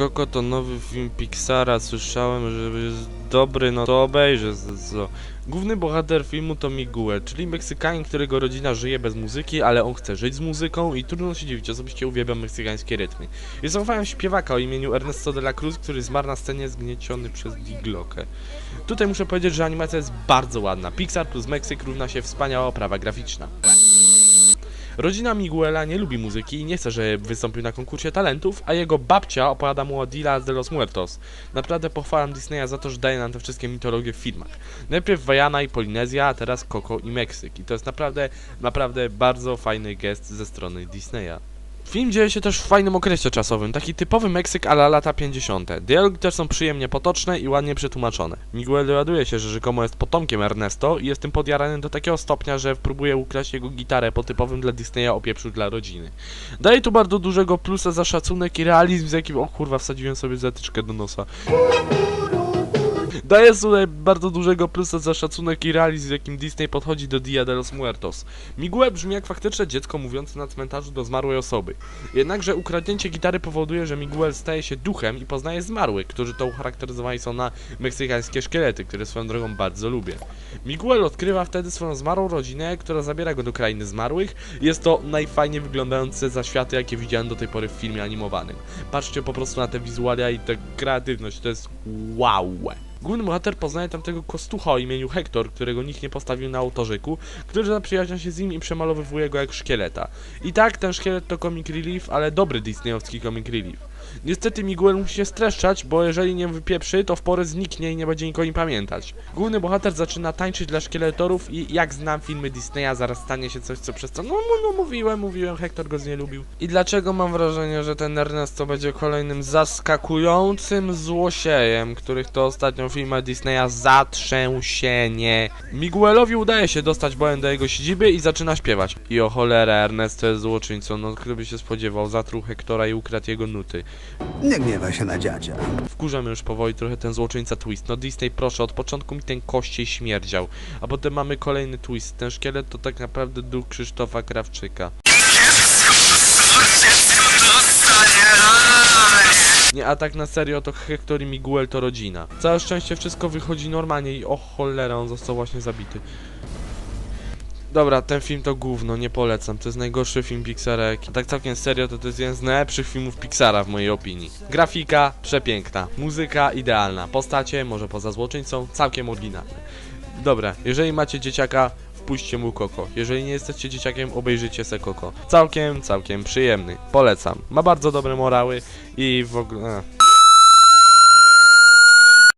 Koko to nowy film Pixara, słyszałem, że jest dobry, no to obejrzę. Co? Główny bohater filmu to Miguel, czyli Meksykanin, którego rodzina żyje bez muzyki, ale on chce żyć z muzyką i trudno się dziwić, osobiście uwielbiam meksykańskie rytmy. Jest zachowałem śpiewaka o imieniu Ernesto de la Cruz, który zmarł na scenie zgnieciony przez Diglokę. Tutaj muszę powiedzieć, że animacja jest bardzo ładna. Pixar plus Meksyk równa się wspaniała oprawa graficzna. Rodzina Miguela nie lubi muzyki i nie chce, żeby wystąpił na konkursie talentów, a jego babcia opowiada mu o Dilla de los Muertos. Naprawdę pochwalam Disneya za to, że daje nam te wszystkie mitologie w filmach. Najpierw Wajana i Polinezja, a teraz Koko i Meksyk. I to jest naprawdę, naprawdę bardzo fajny gest ze strony Disneya. Film dzieje się też w fajnym okresie czasowym, taki typowy Meksyk ala lata 50. Dialogi też są przyjemnie potoczne i ładnie przetłumaczone. Miguel dowiaduje się, że rzekomo jest potomkiem Ernesto i jest tym podjarany do takiego stopnia, że próbuje ukraść jego gitarę po typowym dla Disneya opieprzu dla rodziny. Daje tu bardzo dużego plusa za szacunek i realizm, z jakim... O kurwa, wsadziłem sobie zatyczkę do nosa. Daje tutaj bardzo dużego plusa za szacunek i realizm, z jakim Disney podchodzi do Dia de los Muertos. Miguel brzmi jak faktyczne dziecko mówiące na cmentarzu do zmarłej osoby. Jednakże ukradnięcie gitary powoduje, że Miguel staje się duchem i poznaje zmarłych, którzy to ucharakteryzowani są na meksykańskie szkielety, które swoją drogą bardzo lubię. Miguel odkrywa wtedy swoją zmarłą rodzinę, która zabiera go do krainy zmarłych. Jest to najfajniej wyglądające zaświaty, jakie widziałem do tej pory w filmie animowanym. Patrzcie po prostu na te wizualia i tę kreatywność, to jest wow. Główny bohater poznaje tamtego kostucha o imieniu Hector, którego nikt nie postawił na autorzyku, który zaprzyjaźnia się z nim i przemalowywuje go jak szkieleta. I tak, ten szkielet to comic relief, ale dobry disneyowski comic relief. Niestety Miguel musi się streszczać, bo jeżeli nie wypieprzy, to w porę zniknie i nie będzie nikogo nim pamiętać. Główny bohater zaczyna tańczyć dla szkieletorów i jak znam filmy Disneya, zaraz stanie się coś, co przez to... No, no, no mówiłem, mówiłem, Hector go nie lubił. I dlaczego mam wrażenie, że ten Ernesto będzie kolejnym zaskakującym złosiejem, których to ostatnio w filmach Disneya zatrzęsienie. Miguelowi udaje się dostać bojem do jego siedziby i zaczyna śpiewać. I o cholera, Ernesto jest złoczyńcą, no kto by się spodziewał, zatruł Hektora i ukradł jego nuty. Nie gniewaj się na dziadzia. Wkurzamy już powoli trochę ten złoczyńca twist. No Disney, proszę, od początku mi ten kościej śmierdział. A potem mamy kolejny twist. Ten szkielet to tak naprawdę duch Krzysztofa Krawczyka. Nie, a tak na serio to Hector i Miguel to rodzina. Całe szczęście wszystko wychodzi normalnie i o cholera, on został właśnie zabity. Dobra, ten film to gówno, nie polecam. To jest najgorszy film Pixara. jaki- Tak całkiem serio, to to jest jeden z najlepszych filmów Pixara w mojej opinii. Grafika przepiękna, muzyka idealna, postacie, może poza złoczyńcą, całkiem oryginalne. Dobra, jeżeli macie dzieciaka, wpuśćcie mu Koko. Jeżeli nie jesteście dzieciakiem, obejrzyjcie se Koko. Całkiem, całkiem przyjemny. Polecam. Ma bardzo dobre morały i w ogóle...